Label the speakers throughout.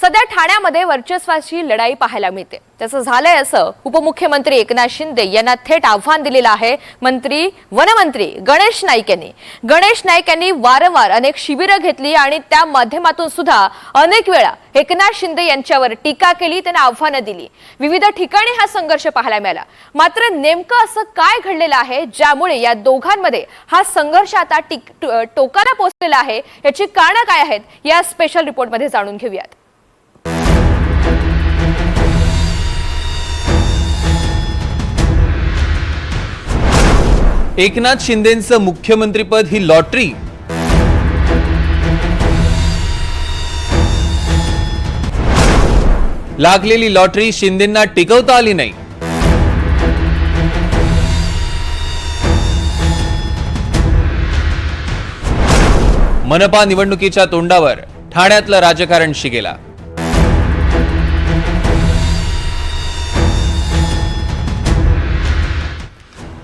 Speaker 1: सध्या ठाण्यामध्ये वर्चस्वाची लढाई पाहायला मिळते. त्याचं झालंय असं उपमुख्यमंत्री एकनाथ शिंदे यांना थेट आव्हान दिलेलं आहे. मंत्री वनमंत्री गणेश नाईक यांनी. गणेश नाईक यांनी वारंवार अनेक शिबिरं घेतली आणि त्या माध्यमातून सुद्धा अनेक वेळा एकनाथ शिंदे यांच्यावर टीका केली त्यांना आव्हानं दिली. विविध ठिकाणी हा संघर्ष पाहायला मिळाला. मात्र नेमकं असं काय घडलेलं आहे ज्यामुळे या दोघांमध्ये हा संघर्ष आता टिक- टोकाला पोहोचलेला आहे याची कारणं काय आहेत या स्पेशल रिपोर्टमध्ये जाणून घेऊयात.
Speaker 2: एकनाथ शिंदेचं मुख्यमंत्रीपद ही लॉटरी. लागलेली लॉटरी शिंदेंना टिकवता आली नाही. मनपा निवडणुकीच्या तोंडावर ठाण्यातलं राजकारण शिगेला.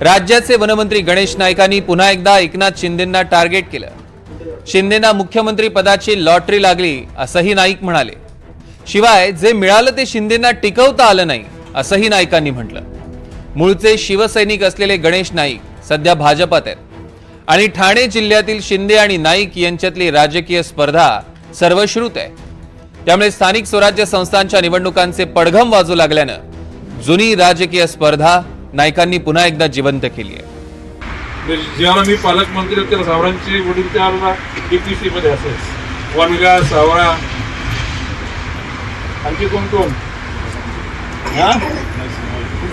Speaker 2: राज्याचे वनमंत्री गणेश नाईकांनी पुन्हा एकदा एकनाथ शिंदेंना टार्गेट केलं. शिंदेना मुख्यमंत्री पदाची लॉटरी लागली असंही नाईक म्हणाले. शिवाय जे मिळालं ते शिंदेना टिकवता आलं नाही असंही नाईकांनी म्हटलं. मूळचे शिवसैनिक असलेले गणेश नाईक सध्या भाजपात आहेत. आणि ठाणे जिल्ह्यातील शिंदे आणि नाईक यांच्यातली राजकीय स्पर्धा सर्वश्रुत आहे. त्यामुळे स्थानिक स्वराज्य संस्थांच्या निवडणुकांचे पडघम वाजू लागल्यानं जुनी राजकीय स्पर्धा नायकांनी पुन्हा एकदा जिवंत केली आहे.
Speaker 3: म्हणजे जेव्हा मी पालकमंत्री होते सावरांचे वडील त्यावेळेला डीपीसी मध्ये असेल वनगा सावळा. आणखी कोण कोण?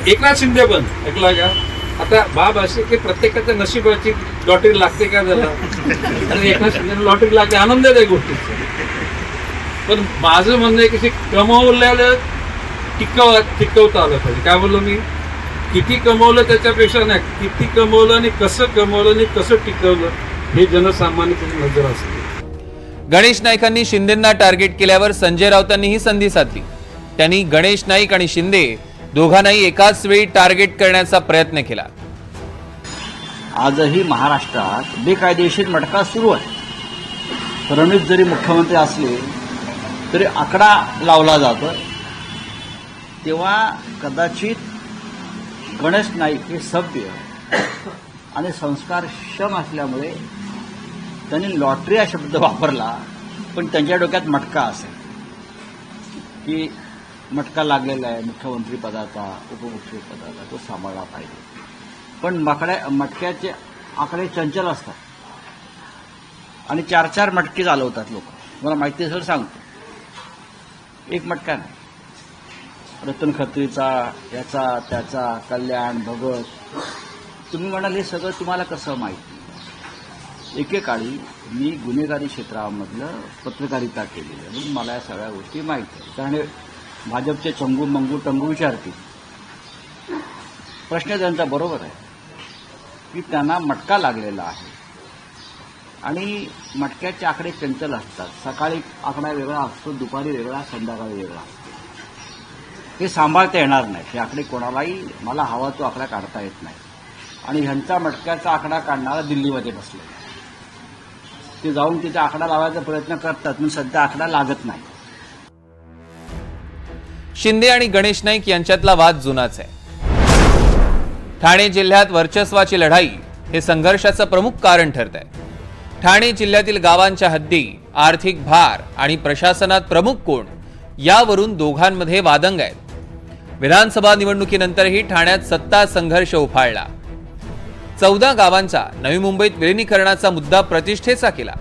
Speaker 3: एकनाथ शिंदे पण. ऐकला का? आता बाब असे की प्रत्येकाच्या नशिबाची लॉटरी लागते का त्याला? आणि एकनाथ शिंदे लॉटरी लागते आनंद आहे त्या गोष्टीचा पण माझं म्हणणं आहे की कमवल्या कमवलेलं टिकव टिकवता आलं पाहिजे. काय बोललो मी? किती कमवलं त्याच्यापेक्षा नाही. किती कमवलं आणि कसं कमवलं आणि कसं टिकवलं हे जनसामान्याची नजर असते.
Speaker 2: गणेश नाईकांनी शिंदेंना टार्गेट केल्यावर संजय राऊतांनीही संधी साधली. त्यांनी गणेश नाईक आणि शिंदे दोघांनाही एकाच वेळी टार्गेट करण्याचा प्रयत्न केला.
Speaker 4: आजही महाराष्ट्रात बेकायदेशीर मटका सुरू आहे. फडणवीस जरी मुख्यमंत्री असले तरी आकडा लावला जातो तेव्हा कदाचित गणेश नाईक हे सभ्य आणि संस्कारक्षम असल्यामुळे त्यांनी लॉटरी हा शब्द वापरला पण त्यांच्या डोक्यात मटका असेल. की मटका लागलेला आहे मुख्यमंत्री पदाचा उपमुख्यमंत्री पदाचा तो सांभाळला पाहिजे. पण मकड्या मटक्याचे आकडे चंचल असतात. आणि चार चार मटके चालवतात लोक. मला माहिती असेल सांगतो. एक मटका नाही. रतन खत्रीचा याचा त्याचा कल्याण भगत. तुम्ही म्हणाल हे सगळं तुम्हाला कसं माहिती? एकेकाळी मी गुन्हेगारी क्षेत्रामधलं पत्रकारिता केलेली आहे. म्हणून मला या सगळ्या गोष्टी माहिती आहेत. कारण भाजपचे चंगू मंगू टंगू विचारतील प्रश्न त्यांचा बरोबर आहे की त्यांना मटका लागलेला आहे. आणि मटक्याचे आकडे चंचल असतात. सकाळी आकडा वेगळा असतो दुपारी वेगळा संध्याकाळी वेगळा असतो. हे सांभाळता येणार नाही. हे आकडे कोणालाही मला हवा तो आकडा काढता येत नाही. आणि ह्यांचा मटक्याचा आकडा काढणारा दिल्लीमध्ये बसले ते जाऊन तिथे आकडा लावायचा प्रयत्न करतात पण सध्या आकडा लागत नाही.
Speaker 2: शिंदे आणि गणेश नाईक यांच्यातला वाद जुनाच आहे. ठाणे जिल्ह्यात वर्चस्वाची लढाई हे संघर्षाचं प्रमुख कारण ठरत आहे ठाणे जिल्ह्यातील गावांच्या हद्दी आर्थिक भार आणि प्रशासनात प्रमुख कोण यावरून दोघांमध्ये वादंग आहेत. विधानसभा निवडणुकीनंतरही ठाण्यात सत्ता संघर्ष उफाळला. चौदा गावांचा नवी मुंबईत विलिनीकरणाचा मुद्दा प्रतिष्ठेचा केला.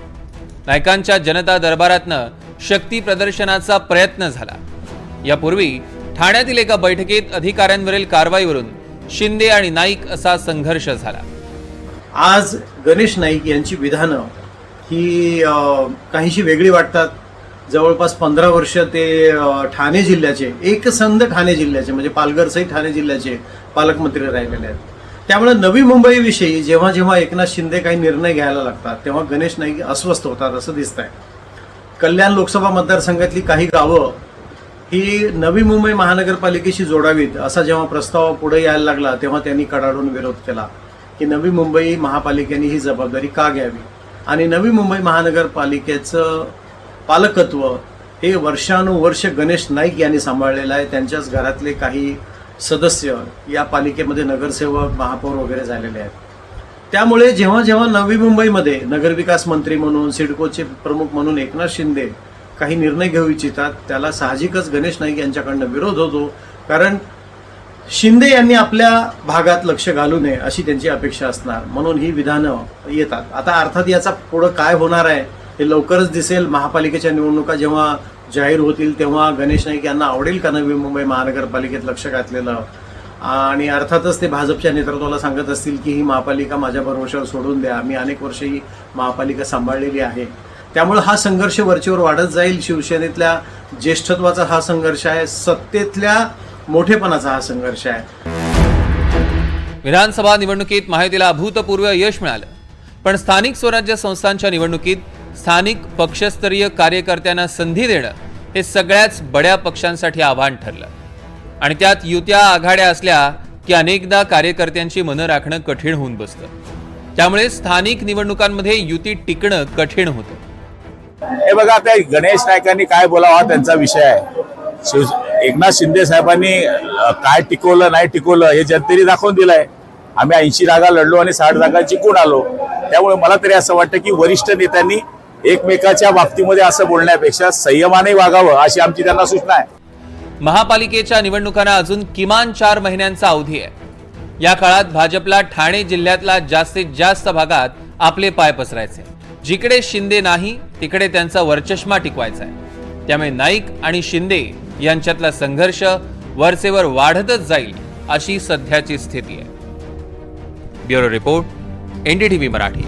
Speaker 2: नायकांच्या जनता दरबारातनं शक्ती प्रदर्शनाचा प्रयत्न झाला. यापूर्वी ठाण्यातील एका बैठकीत अधिकाऱ्यांवरील कारवाईवरून शिंदे आणि नाईक असा संघर्ष झाला.
Speaker 5: आज गणेश नाईक यांची विधानं ही काहीशी वेगळी वाटतात. जवळपास पंधरा वर्ष ते ठाणे जिल्ह्याचे एकसंध ठाणे जिल्ह्याचे म्हणजे पालघरसही ठाणे जिल्ह्याचे पालकमंत्री राहिलेले आहेत. त्यामुळे नवी मुंबईविषयी जेव्हा जेव्हा एकनाथ शिंदे काही निर्णय घ्यायला लागतात तेव्हा गणेश नाईक अस्वस्थ होतात असं दिसत आहे कल्याण लोकसभा मतदारसंघातली काही गावं ही नवी मुंबई महानगरपालिकेशी जोडावीत असा जेव्हा प्रस्ताव पुढे यायला लागला तेव्हा त्यांनी कडाडून विरोध केला की नवी मुंबई महापालिकेने ही जबाबदारी का घ्यावी? आणि नवी मुंबई महानगरपालिकेचं पालकत्व हे वर्षानुवर्ष गणेश नाईक यांनी सांभाळलेलं आहे. त्यांच्याच घरातले काही सदस्य या पालिकेमध्ये नगरसेवक महापौर वगैरे झालेले आहेत. त्यामुळे जेव्हा जेव्हा नवी मुंबईमध्ये नगरविकास मंत्री म्हणून सिडकोचे प्रमुख म्हणून एकनाथ शिंदे काही निर्णय घेऊ इच्छितात त्याला साहजिकच गणेश नाईक यांच्याकडनं विरोध होतो. कारण शिंदे यांनी आपल्या भागात लक्ष घालू नये अशी त्यांची अपेक्षा असणार म्हणून ही विधानं येतात. आता अर्थात याचा पुढं काय होणार आहे हे लवकरच दिसेल. महापालिकेच्या निवडणुका जेव्हा जाहीर होतील तेव्हा गणेश नाईक यांना आवडेल का नवी मुंबई महानगरपालिकेत लक्ष घातलेलं? आणि अर्थातच ते भाजपच्या नेतृत्वाला सांगत असतील की ही महापालिका माझ्या भरवशावर सोडून द्या. मी अनेक वर्ष ही महापालिका सांभाळलेली आहे. त्यामुळे हा संघर्ष वरचेवर वाढत जाईल. शिवसेनेतल्या ज्येष्ठत्वाचा हा संघर्ष आहे. सत्तेतल्या मोठेपणाचा हा संघर्ष आहे.
Speaker 2: विधानसभा निवडणुकीत महायुतीला अभूतपूर्व यश मिळालं. पण स्थानिक स्वराज्य संस्थांच्या निवडणुकीत स्थानिक पक्षस्तरीय कार्यकर्त्यांना संधी देणं हे सगळ्याच बड्या पक्षांसाठी आव्हान ठरलं. आणि त्यात युत्या आघाड्या असल्या की अनेकदा कार्यकर्त्यांची मनं राखणं कठीण होऊन बसतं. त्यामुळे स्थानिक निवडणुकांमध्ये युती टिकणं कठीण होतं.
Speaker 6: हे बघा आता गणेश नायकांनी काय बोलावा हा त्यांचा विषय आहे. शिव एकनाथ शिंदे साहेबांनी काय टिकवलं नाही टिकवलं हे जनतेने दाखवून दिलंय. आम्ही ऐंशी जागा लढलो आणि साठ जागा जिंकून आलो. त्यामुळे मला तरी असं वाटतं की वरिष्ठ नेत्यांनी एकमेकाच्या बाबतीमध्ये असं बोलण्यापेक्षा संयमाने वागावं अशी आमची त्यांना सूचना आहे.
Speaker 2: महापालिकेच्या निवडणुकांना अजून किमान चार महिन्यांचा अवधी आहे. या काळात भाजपला ठाणे जिल्ह्यातला जास्तीत जास्त भागात आपले पाय पसरायचे. जिकडे शिंदे नाही तिकडे त्यांचा वरचष्मा टिकवायचा आहे. त्यामुळे नाईक आणि शिंदे यांच्यातला संघर्ष वरचेवर वाढतच जाईल अशी सध्याची स्थिती आहे. Bureau report NDTV Marathi.